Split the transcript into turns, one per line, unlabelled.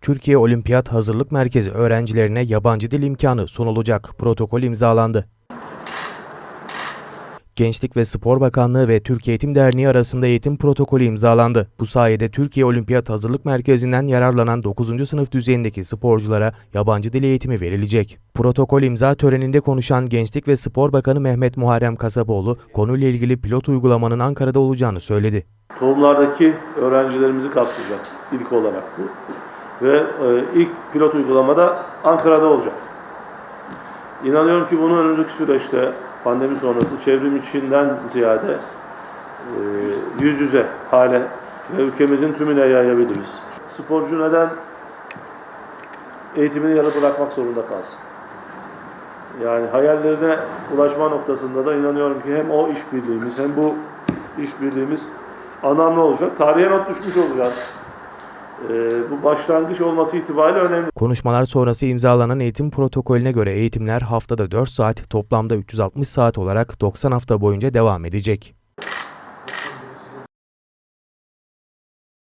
Türkiye Olimpiyat Hazırlık Merkezi öğrencilerine yabancı dil imkanı sunulacak. Protokol imzalandı. Gençlik ve Spor Bakanlığı ve Türkiye Eğitim Derneği arasında eğitim protokolü imzalandı. Bu sayede Türkiye Olimpiyat Hazırlık Merkezi'nden yararlanan 9. sınıf düzeyindeki sporculara yabancı dil eğitimi verilecek. Protokol imza töreninde konuşan Gençlik ve Spor Bakanı Mehmet Muharrem Kasaboğlu, konuyla ilgili pilot uygulamanın Ankara'da olacağını söyledi.
Tohumlardaki öğrencilerimizi kapsayacak ilk olarak bu. Ve e, ilk pilot uygulamada Ankara'da olacak. İnanıyorum ki bunu önümüzdeki süreçte pandemi sonrası çevrim içinden ziyade e, yüz yüze hale ve ülkemizin tümüne yayabiliriz. Sporcu neden eğitimini yarı bırakmak zorunda kalsın? Yani hayallerine ulaşma noktasında da inanıyorum ki hem o işbirliğimiz hem bu işbirliğimiz anlamlı olacak. Tarihe not düşmüş olacağız. Ee, bu başlangıç olması itibariyle önemli.
Konuşmalar sonrası imzalanan eğitim protokolüne göre eğitimler haftada 4 saat, toplamda 360 saat olarak 90 hafta boyunca devam edecek.